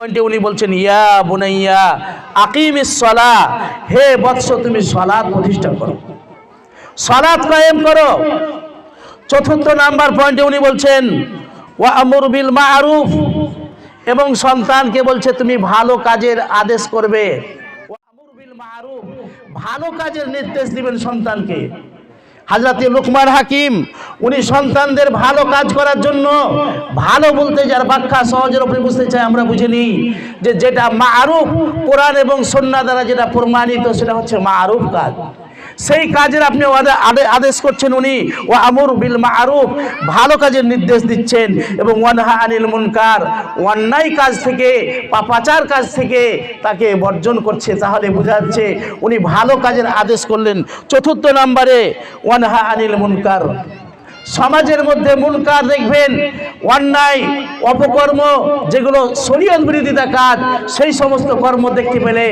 পয়েন্টে উনি বলছেন, ইয়া বুনাইয়া আকিমিস সলা, হে বৎস, তুমি সলাৎ প্রতিষ্ঠা করো। সলাৎ কায়েম করো। চতুর্থ নাম্বার পয়েন্টে উনি বলছেন, ওয়া আমর বিল মারুফ, এবং সন্তানকে বলছে, তুমি ভালো কাজের আদেশ করবে। ভালো কাজের নির্দেশ দিবেন সন্তানকে। হাজরাতে লুকমান হাকিম উনি সন্তানদের ভালো কাজ করার জন্য ভালো বলতে যার ব্যাখ্যা সহজের উপরে বুঝতে চাই আমরা বুঝে নিই যে যেটা মা আরুফ কোরআন এবং সন্না দ্বারা যেটা প্রমাণিত সেটা হচ্ছে মা আরুফ কাজ। সেই কাজের আপনি আদে- আদে- আদেশ করছেন উনি ও আমর বিল মারুফ, ভালো কাজের নির্দেশ দিচ্ছেন এবং ওয়ানহা আনিল মুনকার, অন্যায় কাজ থেকে, পাপাচার কাজ থেকে তাকে বর্জন করছে, তাহলে বোঝা যাচ্ছে উনি ভালো কাজের আদেশ করলেন। চতুর্থ নম্বরে, ওয়ানহা আনিল মুনকার সমাজের মধ্যে মুনকার দেখবেন, অন্যায়, অপকর্ম, যেগুলো শরীয়ত বিরোধিতা কাজ, সেই সমস্ত কর্ম দেখতে পেলে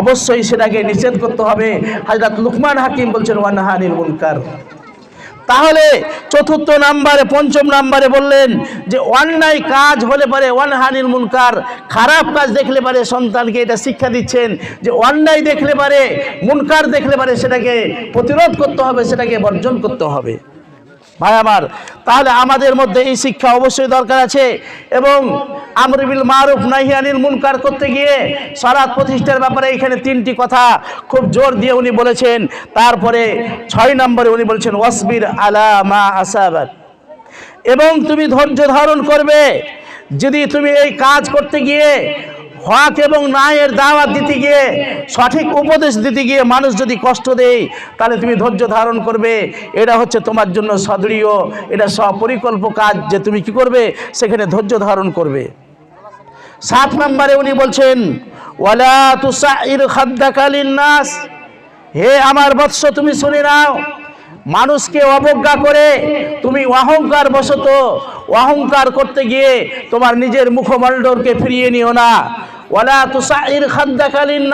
অবশ্যই সেটাকে নিষেধ করতে হবে। হাজরত লুকমান হাকিম বলছেন, ওয়ানহানিল মুনকার। তাহলে চতুর্থ নাম্বারে, পঞ্চম নাম্বারে বললেন যে, অন্যায় কাজ হলে পারে ওয়ানহানিল মুনকার, খারাপ কাজ দেখলে পারে সন্তানকে। এটা শিক্ষা দিচ্ছেন যে, অন্যায় দেখলে পারে, মুনকার দেখলে পারে সেটাকে প্রতিরোধ করতে হবে, সেটাকে বর্জন করতে হবে। ভাই আমার, তাহলে আমাদের মধ্যে এই শিক্ষা অবশ্যই দরকার আছে। এবং আমরবিল মারুফ নাহিয়ানিল মুনকার করতে গিয়ে সালাত প্রতিষ্ঠার ব্যাপারে এখানে তিনটি কথা খুব জোর দিয়ে উনি বলেছেন। তারপরে ছয় নম্বরে উনি বলেছেন, ওয়াসবির আলা মা আসাবাত। এবং তুমি ধৈর্য ধারণ করবে। যদি তুমি এই কাজ করতে গিয়ে হক এবং ন্যায়ের দাওয়াত দিতে গিয়ে, সঠিক উপদেশ দিতে গিয়ে মানুষ যদি কষ্ট দেয়, তাহলে তুমি ধৈর্য ধারণ করবে। এটা হচ্ছে তোমার জন্য সদৃঢ়, এটা সপরিকল্প কাজ যে তুমি কি করবে? সেখানে ধৈর্য ধারণ করবে। সাত নম্বরে উনি বলছেন, ওয়ালা তুসাইর খাদ্দাকালীন নাস হে আমার বৎস, তুমি শুনে নাও, মানুষকে অবজ্ঞা করে তুমি অহংকার বশত অহংকার করতে গিয়ে তোমার নিজের মুখমণ্ডলকে ফিরিয়ে নিও না।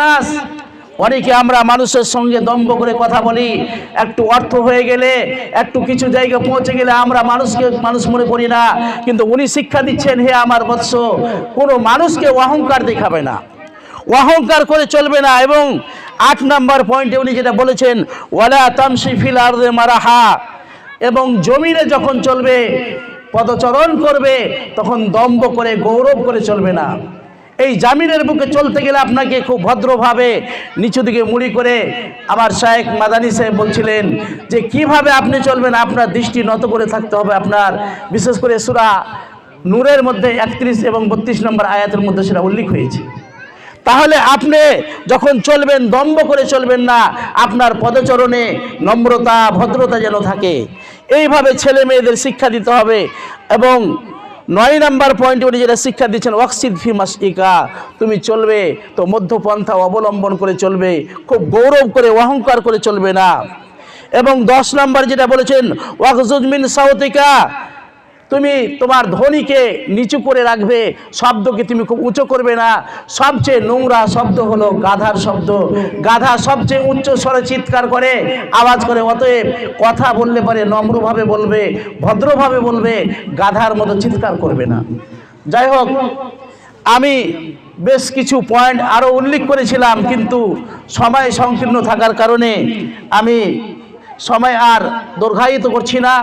নাস অনেকে আমরা মানুষের সঙ্গে দম্ভ করে কথা বলি, একটু অর্থ হয়ে গেলে, একটু কিছু জায়গায় পৌঁছে গেলে আমরা মানুষকে, মানুষ মনে করি না, কিন্তু উনি শিক্ষা দিচ্ছেন, হে আমার বৎস, কোনো মানুষকে অহংকার দেখাবে না। অহংকার করে চলবে না এবং আট নাম্বার পয়েন্টে উনি যেটা বলেছেন, ওয়ালা তামসি ফিল আরদে মারাহা। এবং জমিনে যখন চলবে, পদচরণ করবে, তখন দম্ভ করে, গৌরব করে চলবে না। এই জামিনের বুকে চলতে গেলে আপনাকে খুব ভদ্রভাবে নিচু দিকে মুড়ি করে আমার শায়েক মাদানি সাহেব বলছিলেন যে কীভাবে আপনি চলবেন, আপনার দৃষ্টি নত করে থাকতে হবে আপনার। বিশেষ করে সুরা নূরের মধ্যে একত্রিশ এবং বত্রিশ নম্বর আয়াতের মধ্যে সেটা উল্লেখ হয়েছে। তাহলে আপনি যখন চলবেন, দম্ভ করে চলবেন না, আপনার পদচরণে নম্রতা, ভদ্রতা যেন থাকে। এইভাবে ছেলে মেয়েদের শিক্ষা দিতে হবে এবং নয় নাম্বার পয়েন্টে উনি যেটা শিক্ষা দিচ্ছেন, ওয়াকসিদ ফি মাসিকা তুমি চলবে তো মধ্যপন্থা অবলম্বন করে চলবে, খুব গৌরব করে, অহংকার করে চলবে না। এবং দশ নাম্বার যেটা বলেছেন ওয়াকজুজমিন সাউতিকা তুমি তোমার ধ্বনিকে নিচু করে রাখবে, শব্দকে তুমি খুব উঁচু করবে না। সবচেয়ে নোংরা শব্দ হলো গাধার শব্দ। গাধা সবচেয়ে উচ্চ স্বরে চিৎকার করে, আওয়াজ করে, অতএব কথা বললে পারে নম্রভাবে বলবে, ভদ্রভাবে বলবে, গাধার মতো চিৎকার করবে না। যাই হোক, আমি বেশ কিছু পয়েন্ট আরও উল্লেখ করেছিলাম, কিন্তু সময় সংকীর্ণ থাকার কারণে আমি সময় আর দীর্ঘায়িত করছি না।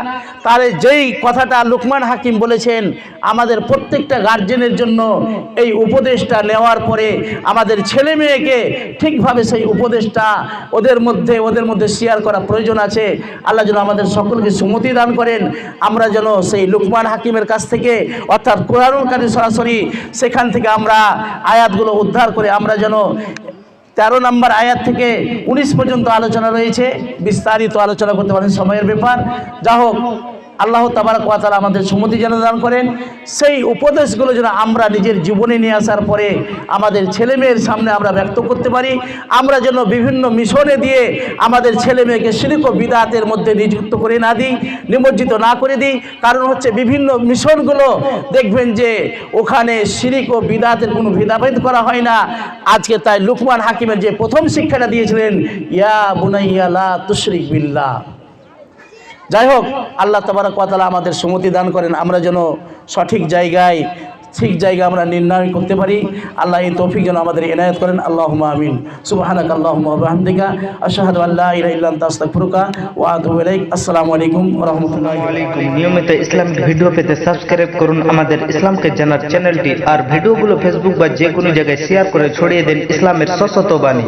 তাহলে যেই কথাটা লুকমান হাকিম বলেছেন, আমাদের প্রত্যেকটা গার্জেনের জন্য এই উপদেশটা নেওয়ার পরে আমাদের ছেলে মেয়েকে ঠিকভাবে সেই উপদেশটা ওদের মধ্যে ওদের মধ্যে শেয়ার করা প্রয়োজন আছে। আল্লাহ যেন আমাদের সকলকে সুমতি দান করেন। আমরা যেন সেই লুকমান হাকিমের কাছ থেকে, অর্থাৎ কোরআনুল কারি সরাসরি সেখান থেকে আমরা আয়াতগুলো উদ্ধার করে আমরা যেন তেরো নম্বর আয়াত থেকে উনিশ পর্যন্ত আলোচনা রয়েছে। বিস্তারিত আলোচনা করতে পারেন, সময়ের ব্যাপার। যা হোক আল্লাহ তাবারক ওয়া আমাদের সুমতি যেন দান করেন। সেই উপদেশগুলো যেন আমরা নিজের জীবনে নিয়ে আসার পরে আমাদের ছেলে মেয়ের সামনে আমরা ব্যক্ত করতে পারি। আমরা যেন বিভিন্ন মিশনে দিয়ে আমাদের ছেলে মেয়েকে ও বিদাতের মধ্যে নিযুক্ত করে না দিই, নিমজ্জিত না করে দিই। কারণ হচ্ছে বিভিন্ন মিশনগুলো দেখবেন যে ওখানে শিরিক ও বিদাতের কোনো ভেদাভেদ করা হয় না। আজকে তাই লুকমান হাকিমের যে প্রথম শিক্ষাটা দিয়েছিলেন, ইয়া বুনাইয়ালা তুশরিক বিল্লাহ। যাই হোক, আল্লাহ তাবারক ওয়া আমাদের সুমতি দান করেন, আমরা যেন সঠিক জায়গায়, ঠিক জায়গা আমরা নির্ণয় করতে পারি। আল্লাহ এই তৌফিক যেন আমাদের এনায়ত করেন। আল্লাহ আমিন। সুবহানাক বিহামদিকা, আশহাদু আল্লা ইলাহা ইল্লা আনতা আস্তাগফিরুকা ওয়া আতুবু ইলাইক। আসসালামু আলাইকুম রাহমাতুল্লাহি। নিয়মিত ইসলামিক ভিডিও পেতে সাবস্ক্রাইব করুন আমাদের ইসলামকে জানার চ্যানেলটি। আর ভিডিওগুলো ফেসবুক বা যে কোনো জায়গায় শেয়ার করে ছড়িয়ে দেন ইসলামের সশত বাণী।